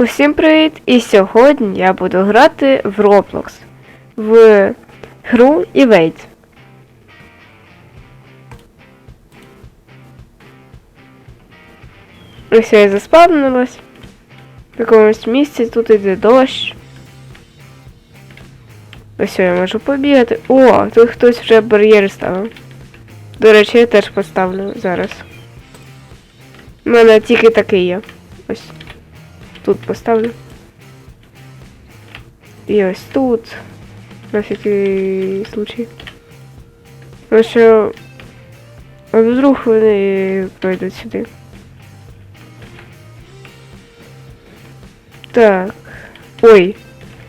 Усім привіт! І сьогодні я буду грати в Roblox в гру Evade. Ось я заспавнилась. В якомусь місці тут іде дощ. Ось я можу побігати. О, тут хтось вже бар'єри ставив. До речі, я теж поставлю зараз. У мене тільки такий є. Ось. Тут поставлю. І ось тут. На всякий случай. Ну що. Вдруг вони пройдуть сюди. Так. Ой,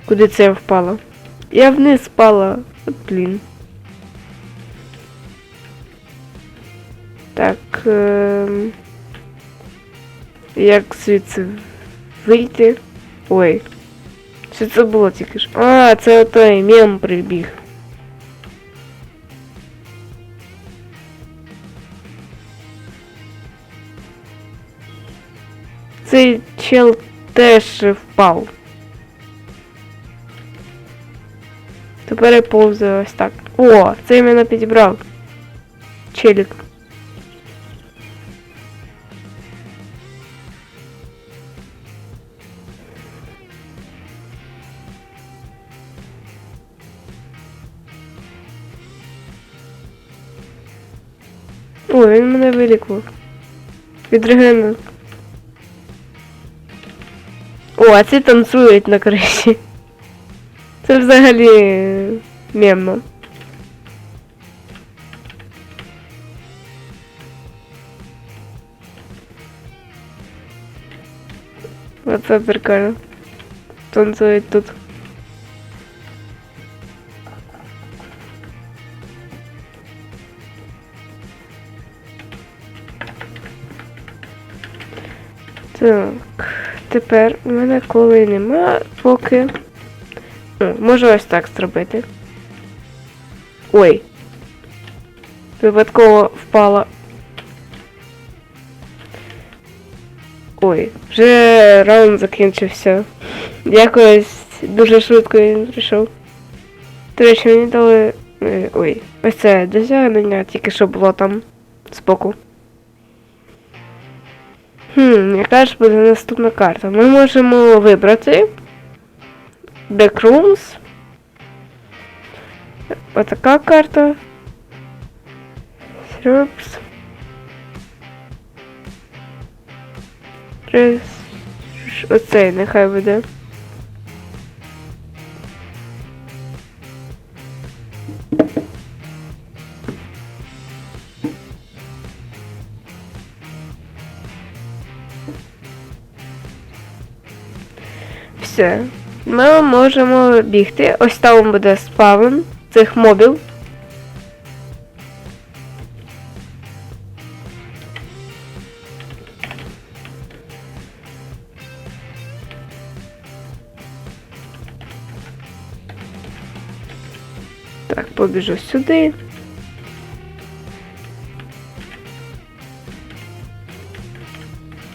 куди це я впала? Я вниз впала. От, блін. Так. Ем... Як звідси вийти? Ой. Що це було тільки ж? А, це той мем прибіг. Цей чел теж впав. Тепер я повзаю ось так. О, це мене підібрав. Челік. О, він мене вилікував. Від регену. О, а ці танцюють на криші. Це взагалі мемно. Оце прикольно. Танцюють тут. Так, тепер у мене коли нема, поки. О, можу ось так зробити. Ой. Випадково впала. Ой, вже раунд закінчився. Якось дуже швидко він прийшов. До речі, мені дали. е, Ой, ось це досягнення, тільки що було там збоку. Хм, яка ж буде наступна карта? Ми можемо вибрати Backrooms. Отака карта. Серпс. Оцей нехай буде. Все. Ми можемо бігти. Ось там буде спавн цих мобів. Так, побіжу сюди.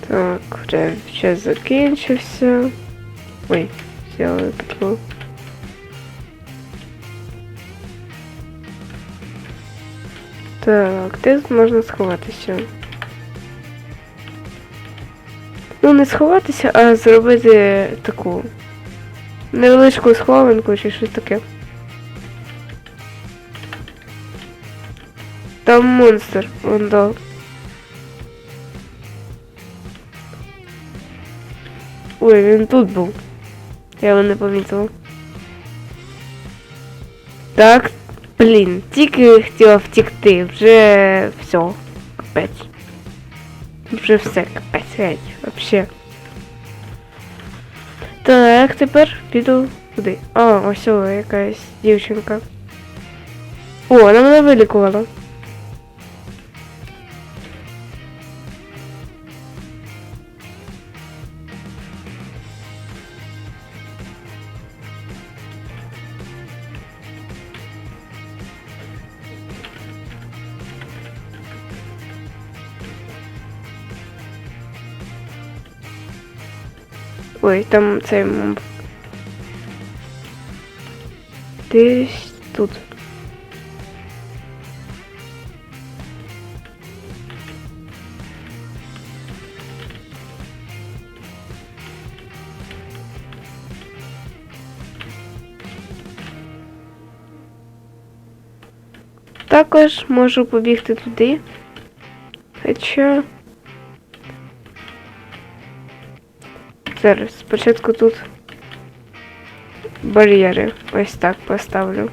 Так, вже час закінчився. Ой, взяла петлу. Так, де тут можна сховатися? Ну, не сховатися, а зробити таку невеличку схованку чи щось таке. Там монстр, вон да. Ой, він тут був. Я його не помітила. Так, блін, тільки хотіла втікти, вже все, капець. Вже все, капець, геть, вообще. Так, тепер піду куди? А, ось о, якась дівчинка. О, вона мене вилікувала. Ой, там цей моб. Десь тут. Також можу побігти туди. Хоча. Зараз спочатку тут бар'єри ось так поставлю.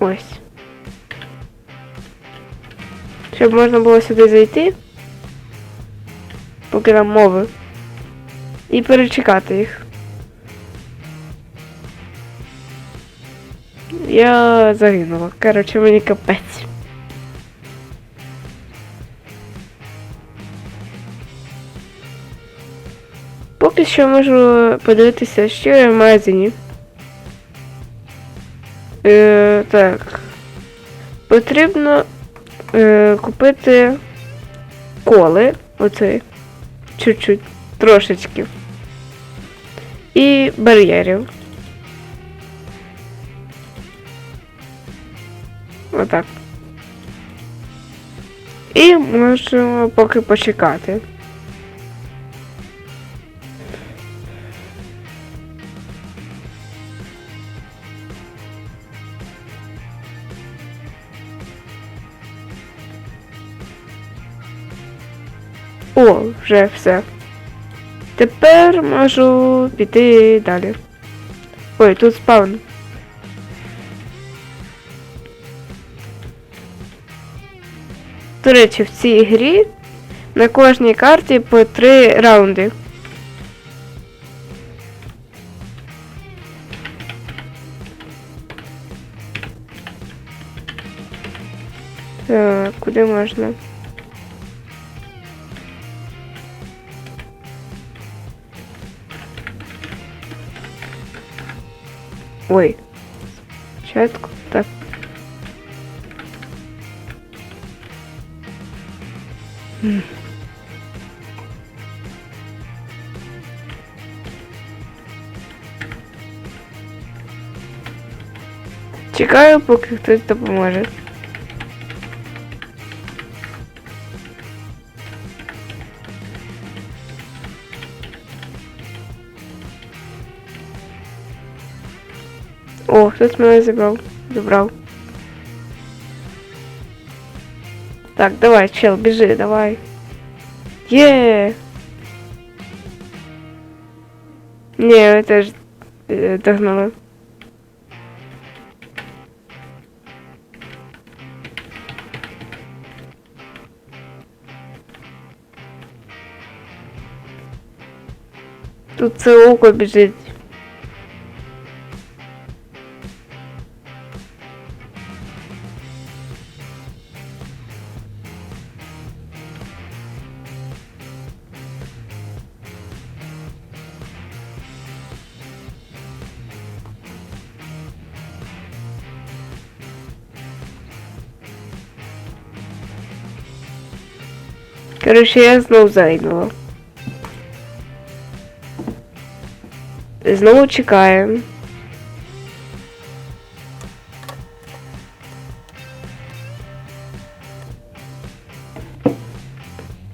Ось. Щоб можна було сюди зайти, поки нам мови. І перечекати їх. Я загинула. Коротше, мені капець. Що можу подивитися, що є в магазині. Е, так. Потрібно е, купити коли. Оцей. Чуть-чуть. Трошечки. І бар'єрів. Отак. І можемо поки почекати. О, вже все. Тепер можу піти далі. Ой, тут спаун. До речі, в цій грі на кожній карті по три раунди. Так, куди можна? Ой. Спочатку так. Чекаю, поки хтось допоможе. хтось мене забрав. Забрав. Так, давай, чел, біжи, давай. Є. Ні, ви теж е, догнали. Тут це око біжить. Короче, я знов загинула. Знову чекаємо.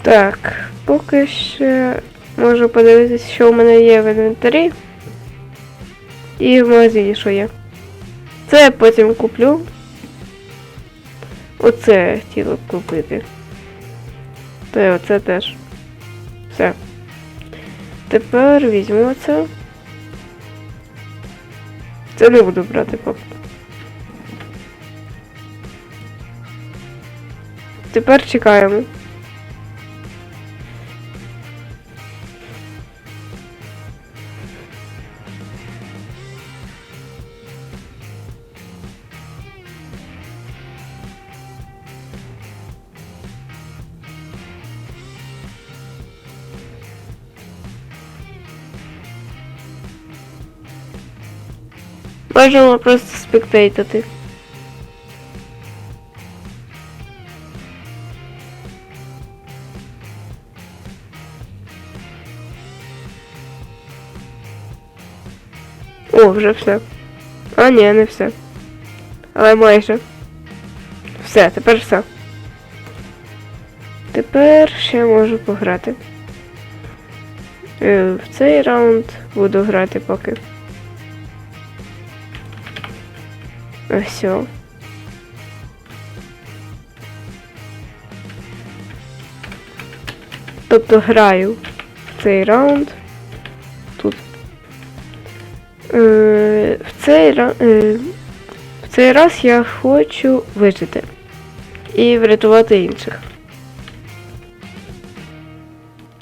Так, поки що можу подивитися, що у мене є в інвентарі. І в магазині що є. Це я потім куплю. Оце я хотіла купити. Та оце теж. Все. Тепер візьму це. Це не буду брати поки. Тепер чекаємо. можемо просто спектейтити. О, вже все. А, ні, не все. Але майже. Все, тепер все. Тепер ще можу пограти. Е, в цей раунд буду грати поки. Все. Тобто граю цей раунд. Тут. Е, в, цей, е, в цей раз я хочу вижити і врятувати інших.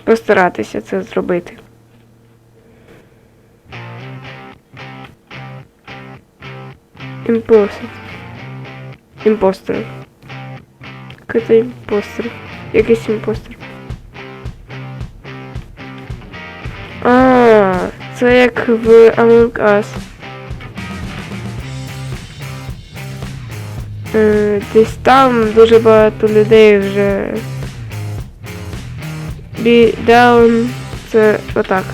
Постаратися це зробити. Імпостер. Імпостер. Какой-то імпостер. Якийсь імпостер. А, це як в Among Us. Е, Десь там дуже багато людей вже. Be down. Це отак.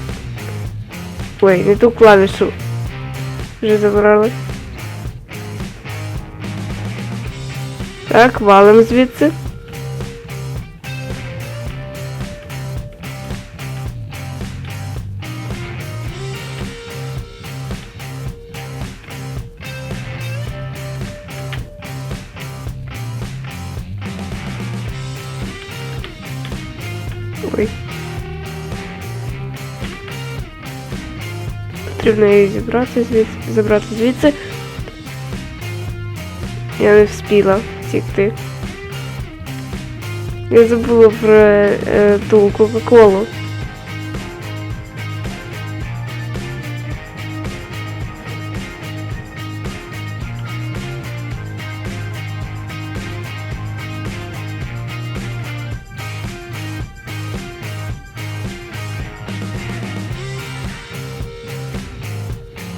Ой, не ту клавішу. Вже забрали. Так, валим звідси. Ой. Потрібно її зібрати звідси, забрати звідси. Я не вспіла втікти. Я забула про е, ту Кока-Колу.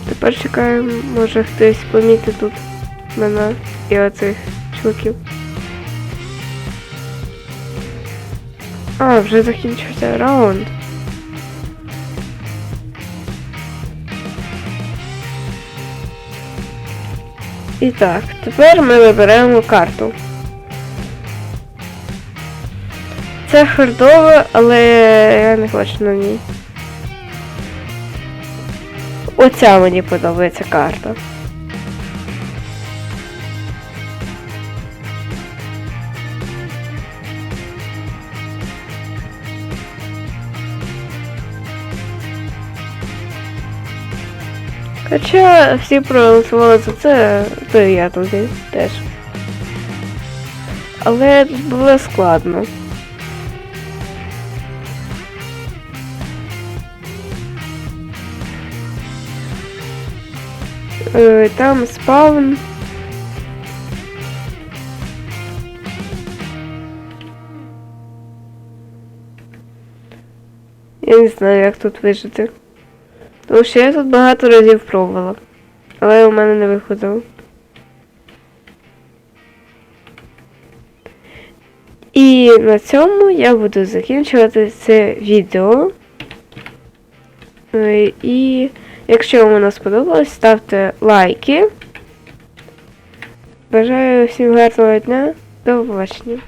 Тепер чекаємо, може хтось помітить тут мене і оцих чуваків. А, вже закінчився раунд. І так, тепер ми виберемо карту. Це хардове, але я не хочу на ній. Оця мені подобається карта. Хоча всі проголосували за це, то і я туди теж. Але було складно. Е, Там спаун. Я не знаю, як тут вижити. Тому що я тут багато разів пробувала. Але у мене не виходило. І на цьому я буду закінчувати це відео. Е, І якщо вам воно сподобалось, ставте лайки. Бажаю всім гарного дня. До побачення.